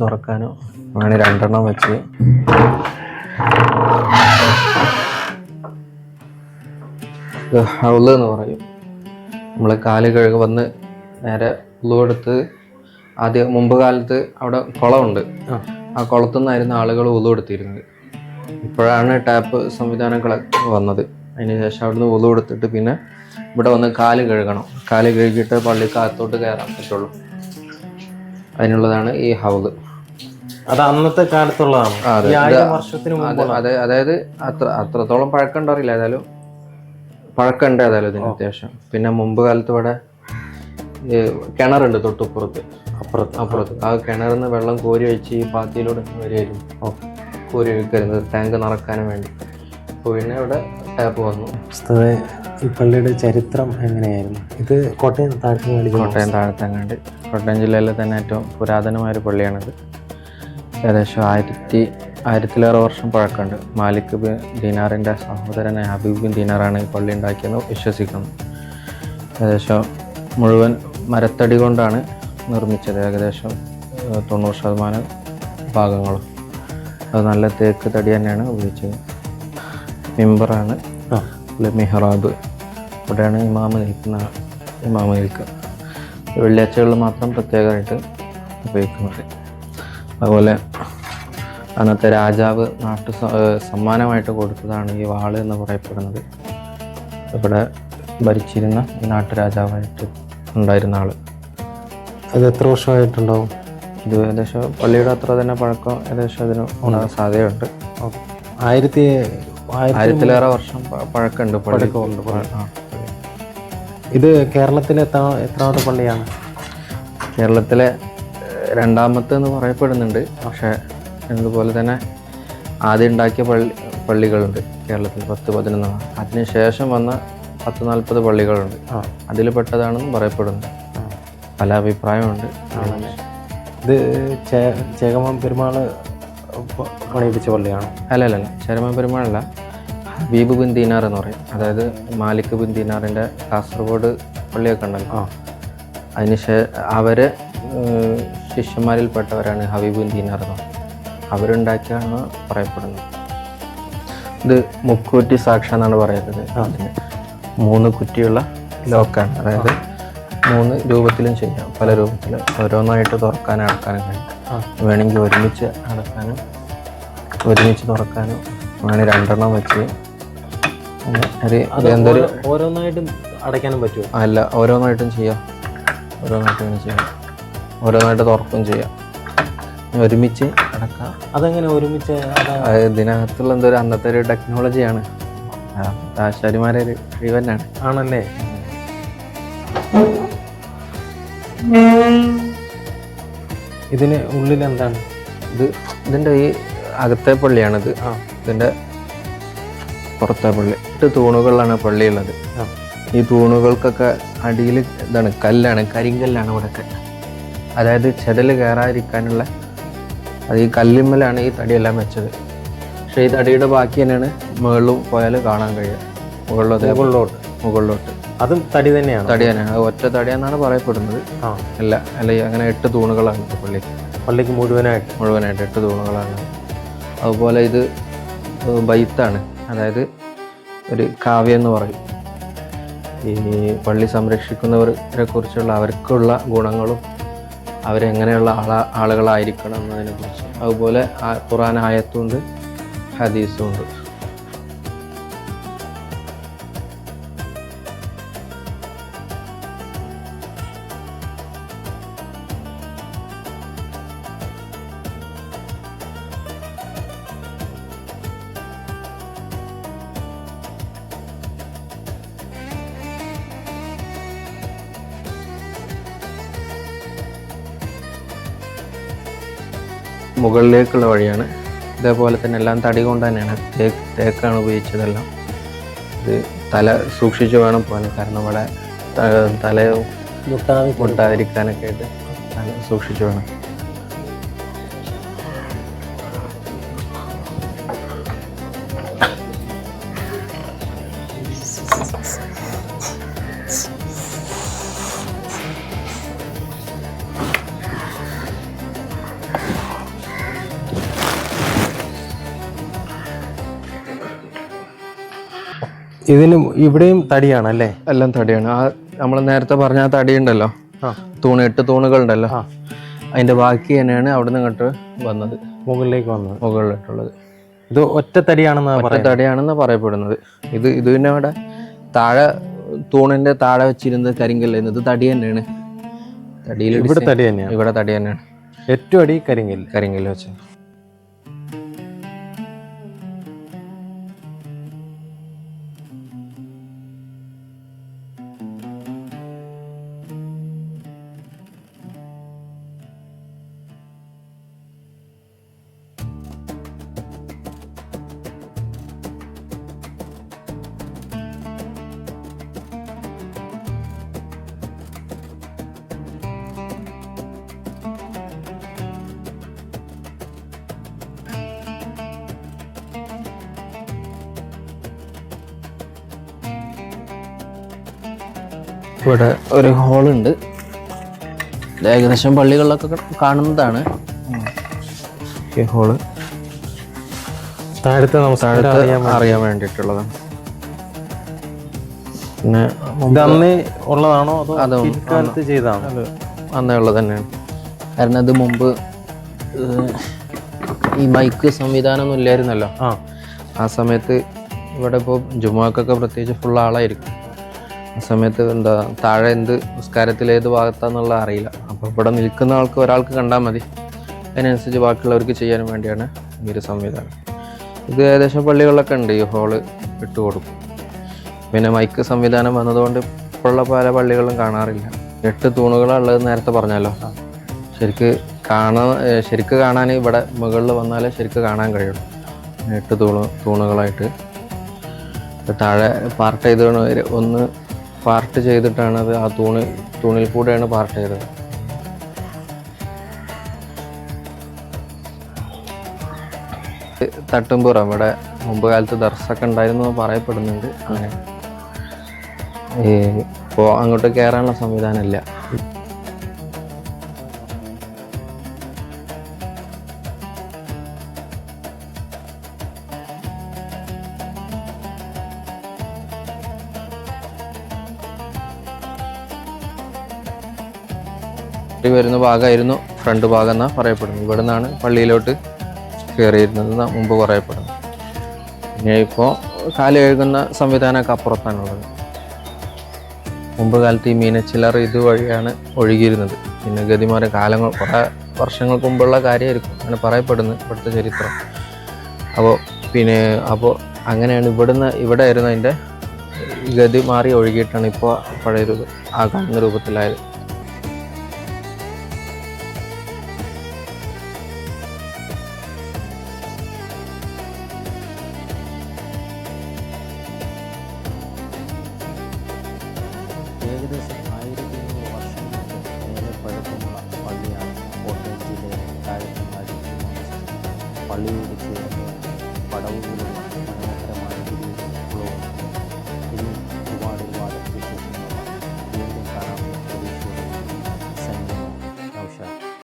തുറക്കാനോ? അങ്ങനെ രണ്ടെണ്ണം വെച്ച്. ഹൗൾ എന്ന് പറയും. നമ്മൾ കാൽ കഴുകി വന്ന് നേരെ ഉള്ളു എടുത്ത് ആദ്യം മുമ്പ് കാലത്ത് അവിടെ കുളമുണ്ട്. ആ. കുളത്തു നിന്നായിരുന്നു ആളുകൾ ഉള്ളു എടുത്തിരുന്നത്. ഇപ്പോഴാണ് ടാപ്പ് സംവിധാനങ്ങൾ വന്നത്. അതിന് ശേഷം അവിടുന്ന് ഉള്ളു എടുത്തിട്ട് പിന്നെ ഇവിടെ വന്ന് കാൽ കഴുകണം. കാൽ കഴുകിയിട്ട് പള്ളിക്കകത്തോട്ട് കയറാൻ പറ്റുള്ളൂ. അതിനുള്ളതാണ് ഈ ഹൗദ് അത് അന്നത്തെ കാലത്തുള്ളതാണ്. അതെ. അതായത് അത്ര അത്രത്തോളം പഴക്കം അറിയില്ല. ഏതായാലും പഴക്കമുണ്ട് ഏതായാലും ഇതിന് അത്യാവശ്യം. പിന്നെ മുമ്പ് കാലത്ത് ഇവിടെ കിണറുണ്ട് തൊട്ടുപ്പുറത്ത്. അപ്പുറത്ത് അപ്പുറത്ത്. ആ കിണറിൽ നിന്ന് വെള്ളം കോരി വെച്ച് ഈ പാത്തിയിലൂടെ വരുമായിരുന്നു കോരി വെക്കരുത് ടാങ്ക് നിറക്കാനും വേണ്ടി. അപ്പോൾ പിന്നെ ഇവിടെ ടാപ്പ് വന്നു. പുസ്തകെ ഈ പള്ളിയുടെ ചരിത്രം എങ്ങനെയായിരുന്നു? ഇത് കോട്ടയം താഴ്ത്തങ്ങാണ്ട് കോട്ടയം താഴ്ത്തങ്ങാണ്ട് കോട്ടയം ജില്ലയിലെ തന്നെ ഏറ്റവും പുരാതനമായ ഒരു പള്ളിയാണിത്. ഏകദേശം ആയിരത്തി ആയിരത്തിലേറെ വർഷം പഴക്കമുണ്ട്. മാലിക് ബിൻ ദീനാറിന്റെ സഹോദരനായ ഹബീബ് ബിൻ ദീനാറാണ് ഈ പള്ളി ഉണ്ടാക്കിയെന്ന് വിശ്വസിക്കുന്നു. ഏകദേശം മുഴുവൻ മരത്തടി കൊണ്ടാണ് നിർമ്മിച്ചത്. ഏകദേശം തൊണ്ണൂറ് ശതമാനം ഭാഗങ്ങളും. അത് നല്ല തേക്ക് തടി തന്നെയാണ് ഉപയോഗിച്ചത്. മിമ്പറാണ് മെഹ്റാബ് മിഹ്റാബ്. ഇവിടെയാണ് ഇമാമ നിൽക്കുന്ന ഇമാമ നിൽക്കുക. വെള്ളിയാഴ്ചകളിൽ മാത്രം പ്രത്യേകമായിട്ട് ഉപയോഗിക്കുന്നത്. അതുപോലെ അന്നത്തെ രാജാവ് നാട്ടു സമ്മാനമായിട്ട് കൊടുത്തതാണ് ഈ വാൾ എന്ന് പറയപ്പെടുന്നത്. ഇവിടെ ഭരിച്ചിരുന്ന ഈ നാട്ടുരാജാവായിട്ട് ഉണ്ടായിരുന്ന ആൾ. അത് എത്ര വർഷമായിട്ടുണ്ടാവും? ഇത് ഏകദേശം പള്ളിയുടെ അത്ര തന്നെ പഴക്കം ഏകദേശം അതിന് ഉണ്ടാകാൻ സാധ്യതയുണ്ട്. ആയിരത്തി ആയിരത്തി ആയിരത്തിലേറെ വർഷം പഴക്കമുണ്ട് പഴക്കമുണ്ട്. ഇത് കേരളത്തിലെ എത്ര എത്രാമത്തെ പള്ളിയാണ്? കേരളത്തിലെ രണ്ടാമത്തെ എന്ന് പറയപ്പെടുന്നുണ്ട്. പക്ഷേ അതുപോലെ തന്നെ ആദ്യം ഉണ്ടാക്കിയ പള്ളി പള്ളികളുണ്ട് കേരളത്തിൽ പത്ത് പതിനൊന്ന്. അതിനുശേഷം വന്ന പത്ത് നാൽപ്പത് പള്ളികളുണ്ട്. അതിൽ പെട്ടതാണെന്ന് പറയപ്പെടുന്നു. പല അഭിപ്രായമുണ്ട്. ഇത് ചേകമം പെരുമാൾ പണിയിപ്പിച്ച പള്ളിയാണ്? അല്ല അല്ല അല്ല ചരമ പെരുമാളല്ല. ഹബീബ് ബിൻ ദീനാർ എന്ന് പറയും. അതായത് മാലിക് ബിൻ ദീനാറിന്റെ കാസർഗോഡ് പള്ളിയൊക്കെ ഉണ്ടല്ലോ. ആ. അതിന് ശേ അവരെ ശിഷ്യന്മാരിൽപ്പെട്ടവരാണ് ഹബീബ് ബിൻ ദീനാർ എന്ന് പറയും. അവരുണ്ടാക്കിയാണ് പറയപ്പെടുന്നത്. ഇത് മുക്കൂറ്റി സാക്ഷ എന്നാണ് പറയുന്നത്. അതിന് മൂന്ന് കുറ്റിയുള്ള ലോക്കാണ്. അതായത് മൂന്ന് രൂപത്തിലും ചെയ്യാം. പല രൂപത്തിൽ ഓരോന്നായിട്ട് തുറക്കാനും അടക്കാനും കഴിയും. വേണമെങ്കിൽ ഒരുമിച്ച് അടക്കാനും ഒരുമിച്ച് തുറക്കാനും അങ്ങനെ രണ്ടെണ്ണം വെച്ച് അത് എന്തൊരു ഓരോന്നായിട്ടും അടയ്ക്കാനും പറ്റുമോ? അല്ല ഓരോന്നായിട്ടും ചെയ്യാം. ഓരോന്നായിട്ടും ഇങ്ങനെ ചെയ്യാം. ഓരോന്നായിട്ട് തുറക്കും ചെയ്യാം. ഒരുമിച്ച് അടക്കാം. അതെങ്ങനെ ഒരുമിച്ച് ഇതിനകത്തുള്ള എന്തോ ഒരു അന്നത്തെ ഒരു ടെക്നോളജിയാണ് ആശാരിമാരെ ഒരു കഴിവ് തന്നെയാണ് ആണല്ലേ? ഇതിന് ഉള്ളിൽ എന്താണ്? ഇത് ഇതിന്റെ ഈ അകത്തെ പള്ളിയാണിത്. ആ. ഇതിന്റെ പുറത്തെ പള്ളി. എട്ട് തൂണുകളിലാണ് പള്ളിയുള്ളത്. ഈ തൂണുകൾക്കൊക്കെ അടിയിൽ ഇതാണ് കല്ലാണ് കരിങ്കല്ലാണ് ഇവിടെയൊക്കെ അതായത് ചെതൽ കയറാതിരിക്കാനുള്ള അത് ഈ കല്ലിമ്മലാണ് ഈ തടിയെല്ലാം വെച്ചത്. പക്ഷേ ഈ തടിയുടെ ബാക്കി തന്നെയാണ് മുകളിലും പോയാൽ കാണാൻ കഴിയുക. മുകളിലോട്ട് മുകളിലോട്ട്. മുകളിലോട്ട്. അതും തടി തന്നെയാണ്? തടി തന്നെയാണ്. അത് ഒറ്റ തടിയെന്നാണ് പറയപ്പെടുന്നത്. ആ. അല്ല അല്ല അങ്ങനെ എട്ട് തൂണുകളാണ് പള്ളിക്ക്. പള്ളിക്ക് മുഴുവനായിട്ട്. മുഴുവനായിട്ട് എട്ട് തൂണുകളാണ്. അതുപോലെ ഇത് ബൈത്താണ്. അതായത് ഒരു കാവ്യം എന്ന് പറയും. ഈ പള്ളി സംരക്ഷിക്കുന്നവരെ കുറിച്ചുള്ള അവർക്കുള്ള ഗുണങ്ങളും അവരെങ്ങനെയുള്ള ആളാ ആളുകളായിരിക്കണം എന്നതിനെക്കുറിച്ച്. അതുപോലെ ഖുറാൻ ആയത്തുണ്ട് ഹദീസും ഉണ്ട് മുകളിലേക്കുള്ള വഴിയാണ്. ഇതേപോലെ തന്നെ എല്ലാം തടി കൊണ്ട് തന്നെയാണ് തേക്ക് തേക്കാണ് ഉപയോഗിച്ചതെല്ലാം. ഇത് തല സൂക്ഷിച്ച് വേണം പോകാൻ. കാരണം ഇവിടെ തല മുട്ടാതെ പൊട്ടാതിരിക്കാനൊക്കെ ആയിട്ട് തല സൂക്ഷിച്ച് വേണം. ഇതിന് ഇവിടെയും തടിയാണ് അല്ലേ എല്ലാം തടിയാണ്. ആ നമ്മൾ നേരത്തെ പറഞ്ഞ ആ തടി ഉണ്ടല്ലോ തൂണ് എട്ട് തൂണുകൾ ഉണ്ടല്ലോ അതിന്റെ ബാക്കി തന്നെയാണ് അവിടെ നിന്ന് ഇങ്ങോട്ട് വന്നത്. മുകളിലേക്ക് വന്നത്. മുകളിലിട്ടുള്ളത്. ഇത് ഒറ്റ തടിയാണെന്ന് ഒറ്റ തടിയാണെന്ന് പറയപ്പെടുന്നത്. ഇത് ഇത് പിന്നെ അവിടെ താഴെ തൂണിന്റെ താഴെ വെച്ചിരുന്നത് കരിങ്കല്ലായിരുന്നു ഇത് തടി തന്നെയാണ്. തടിയിൽ ഇവിടെ തടി തന്നെയാണ് ഇവിടെ തടി തന്നെയാണ്. ഏറ്റവും അടി കരിങ്കല്ല്. കരിങ്കല്ല് വെച്ച് ഇവിടെ ഒരു ഹോളുണ്ട്. ഏകദേശം പള്ളികളിലൊക്കെ കാണുന്നതാണ്. ഹോൾ. താഴത്തെ നമസ്കാരം അറിയാൻ വേണ്ടിയിട്ടുള്ളതാണ്. പിന്നെ ഇത് അന്നേ ഉള്ളതാണോ അതോ കാലത്ത് ചെയ്തതാണോ? അന്നേ ഉള്ളത് തന്നെയാണ്. കാരണം അത് മുമ്പ് ഈ മൈക്ക് സംവിധാനമൊന്നും ഇല്ലായിരുന്നല്ലോ. ആ. സമയത്ത് ഇവിടെ ഇപ്പോൾ ജുമാക്കൊക്കെ പ്രത്യേകിച്ച് ഫുൾ ആളായിരിക്കും. സമയത്ത് എന്താ താഴെ എന്ത് നിസ്കാരത്തിൽ ഏത് ഭാഗത്താന്നുള്ള അറിയില്ല. അപ്പോൾ ഇവിടെ നിൽക്കുന്ന ആൾക്ക് ഒരാൾക്ക് കണ്ടാൽ മതി. അതിനനുസരിച്ച് ബാക്കിയുള്ളവർക്ക് ചെയ്യാനും വേണ്ടിയാണ് ഈ ഒരു സംവിധാനം. ഇത് ഏകദേശം പള്ളികളിലൊക്കെ ഉണ്ട് ഈ ഹോൾ ഇട്ട് കൊടുക്കും. പിന്നെ മൈക്ക് സംവിധാനം വന്നതുകൊണ്ട് ഇപ്പോഴുള്ള പല പള്ളികളും കാണാറില്ല. എട്ട് തൂണുകളുള്ളത് നേരത്തെ പറഞ്ഞല്ലോ. ശരിക്ക് കാണാൻ ശരിക്ക് കാണാൻ ഇവിടെ മുകളിൽ വന്നാലേ ശരിക്ക് കാണാൻ കഴിയുള്ളൂ. എട്ട് തൂണ് തൂണുകളായിട്ട്. താഴെ പാർട്ട് ചെയ്ത് ഒന്ന് പാർട്ട് ചെയ്തിട്ടാണ് അത് ആ തൂണ് തൂണിൽ കൂടെയാണ് പാർട്ട് ചെയ്തത്. തട്ടുംപുറം ഇവിടെ മുമ്പ് കാലത്ത് ദർശൊക്കെ ഉണ്ടായിരുന്നു പറയപ്പെടുന്നുണ്ട്. അങ്ങനെ. ഇപ്പോൾ അങ്ങോട്ട് കയറാനുള്ള സംവിധാനമില്ല വരുന്ന ഭാഗമായിരുന്നു ഫ്രണ്ട് ഭാഗം എന്നാണ് പറയപ്പെടുന്നത്. ഇവിടെ നിന്നാണ് പള്ളിയിലോട്ട് കയറിയിരുന്നത് മുമ്പ് പറയപ്പെടുന്നത്. പിന്നെ ഇപ്പോൾ കാൽ കഴുകുന്ന സംവിധാനമൊക്കെ അപ്പുറത്താണുള്ളത്. മുമ്പ് കാലത്ത് ഈ മീനച്ചിലർ ഇതുവഴിയാണ് ഒഴുകിയിരുന്നത്. പിന്നെ ഗതിമാരെ കാലങ്ങൾ കുറേ വർഷങ്ങൾക്ക് മുമ്പുള്ള കാര്യമായിരിക്കും അങ്ങനെ പറയപ്പെടുന്നത് ഇവിടുത്തെ ചരിത്രം. അപ്പോൾ പിന്നെ അപ്പോൾ അങ്ങനെയാണ് ഇവിടുന്ന് ഇവിടെ ആയിരുന്നു അതിന്റെ ഗതി മാറി ഒഴുകിയിട്ടാണ് ഇപ്പോൾ പഴയൊരു ആ കാണുന്ന രൂപത്തിലായത്. താഴത്തങ്ങാടി പള്ളിയോട് ചേർന്ന് പടവുകളുള്ള മനോഹരമായ ഒരു